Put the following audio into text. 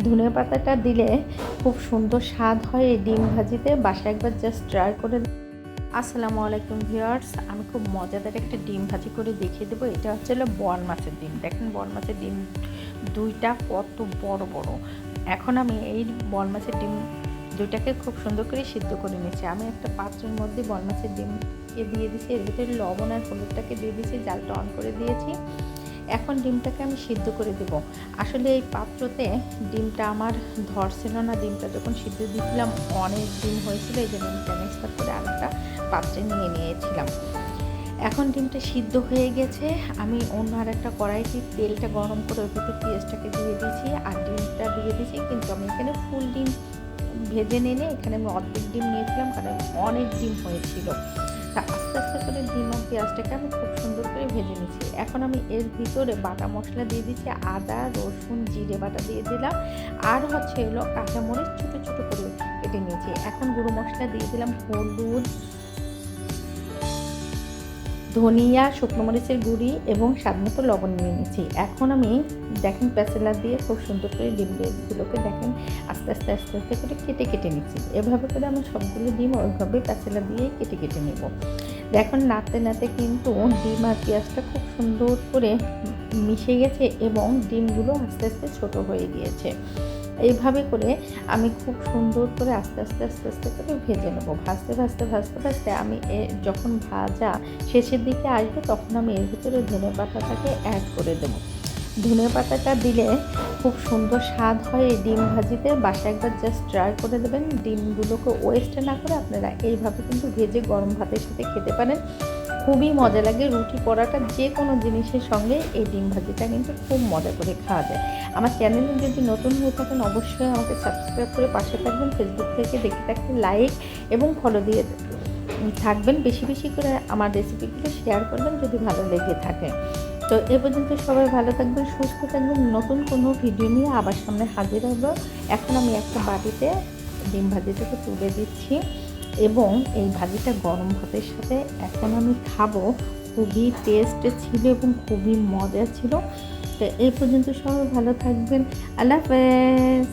ধনে পাতাটা দিলে খুব সুন্দর স্বাদ হয় এই ডিম ভাজিতে। বাসা একবার জাস্ট ট্রাই করে আসসালামু আলাইকুম ভিউয়ার্স আমি খুব মজাদার একটা ডিম ভাজি করে দেখিয়ে দেবো। এটা হচ্ছে বন মাছের ডিম। দেখেন বন মাছের ডিম দুইটা কত বড় বড়। এখন আমি এই বন মাছের ডিম দুইটাকে খুব সুন্দর করে সিদ্ধ করে নিয়েছি। আমি একটা পাত্রের মধ্যে বন মাছের ডিমকে দিয়ে দিয়েছি। এর ভিতরে লবণ আর হলুদটাকে দিয়ে দিয়েছি। জালটা অন করে দিয়েছি। এখন ডিমটাকে আমি সিদ্ধ করে দেব। আসলে এই পাত্রতে ডিমটা আমার ধরছিল না। ডিমটা যখন সিদ্ধ দিয়েছিলাম, অনেক ডিম হয়েছিল, এই জন্য আমি ট্রান্সফার করে আরেকটা পাত্রে নিয়ে নিয়েছিলাম। এখন ডিমটা সিদ্ধ হয়ে গেছে। আমি অন্য আর একটা কড়াইতে তেলটা গরম করে ভিতরে পেঁয়াজটাকে দিয়ে দিয়েছি আর ডিমটা দিয়ে দিয়েছি। কিন্তু আমি এখানে ফুল ডিম ভেজে নিয়ে এখানে আমি অর্ধেক ডিম নিয়েছিলাম, কারণ অনেক ডিম হয়েছিল। তা আস্তে আস্তে করে ডিম পেঁয়াজটাকে আমি খুব সুন্দর করে ভেজে নিচ্ছি এখন আমি এর ভিতরে বাটা মশলা দিয়ে দিচ্ছি, আদা, রসুন, জিরে বাটা দিয়ে দিলাম। আর হচ্ছে এলো কাঁচামরিচ ছোটো ছোটো করে কেটে নিয়েছি। এখন গুঁড়ো মশলা দিয়ে দিলাম হলুদ, ধনিয়া, শুকনো মরিচের গুঁড়ি এবং স্বাদ মতো লবণ নিয়ে নিয়েছি। এখন আমি দেখেন প্যাসেলার দিয়ে খুব সুন্দর করে ডিমগুলোকে দেখেন আস্তে আস্তে আস্তে আস্তে করে কেটে কেটে নিচ্ছি। এভাবে করে আমি সবগুলো ডিম ওইভাবে প্যাসেলার দিয়েই কেটে কেটে নেব। দেখুন, নাড়তে নাড়তে কিন্তু ডিম আর পেঁয়াজটা খুব সুন্দর করে মিশে গেছে এবং ডিমগুলো আস্তে আস্তে ছোট হয়ে গিয়েছে। এইভাবে করে আমি খুব সুন্দর করে আস্তে আস্তে আস্তে আস্তে করে ভেজে নেব। ভাজতে ভাজতে ভাজতে ভাজতে আমি এ যখন ভাজা শেষের দিকে আসবে তখন আমি এর ভিতরে ধনে পাতাটাকে অ্যাড করে দেবো। ধনে পাতাটা দিলে খুব সুন্দর স্বাদ হয় এই ডিম ভাজিতে। বাসা একবার জাস্ট ট্রাই করে দেবেন। ডিমগুলোকে ওয়েস্ট না করে আপনারা এইভাবে কিন্তু ভেজে গরম ভাতের সাথে খেতে পারেন। খুবই মজা লাগে। রুটি পরাটা যে কোনো জিনিসের সঙ্গে এই ডিম ভাজিটা কিন্তু খুব মজা করে খাওয়া যায়। আমার চ্যানেলে যদি নতুন হয়ে থাকেন, অবশ্যই আমাকে সাবস্ক্রাইব করে পাশে থাকবেন। ফেসবুক থেকে দেখে থাকলে লাইক এবং ফলো দিয়ে থাকবেন। বেশি বেশি করে আমার রেসিপিগুলো শেয়ার করবেন যদি ভালো লেগে থাকে। তো এ পর্যন্ত সবাই ভালো থাকবেন, সুস্থ থাকবেন। নতুন কোনো ভিডিও নিয়ে আবার সামনে হাজির হব। এখন আমি একটা বাটিতে ডিম ভাজিটাকে তুলে দিচ্ছি এবং এই ভাজিটা গরম ভাতের সাথে এখন আমি খাব। খুবই টেস্ট ছিল এবং খুবই মজা ছিল। তো এই পর্যন্ত সবাই ভালো থাকবেন। আল্লাহ হাফেজ।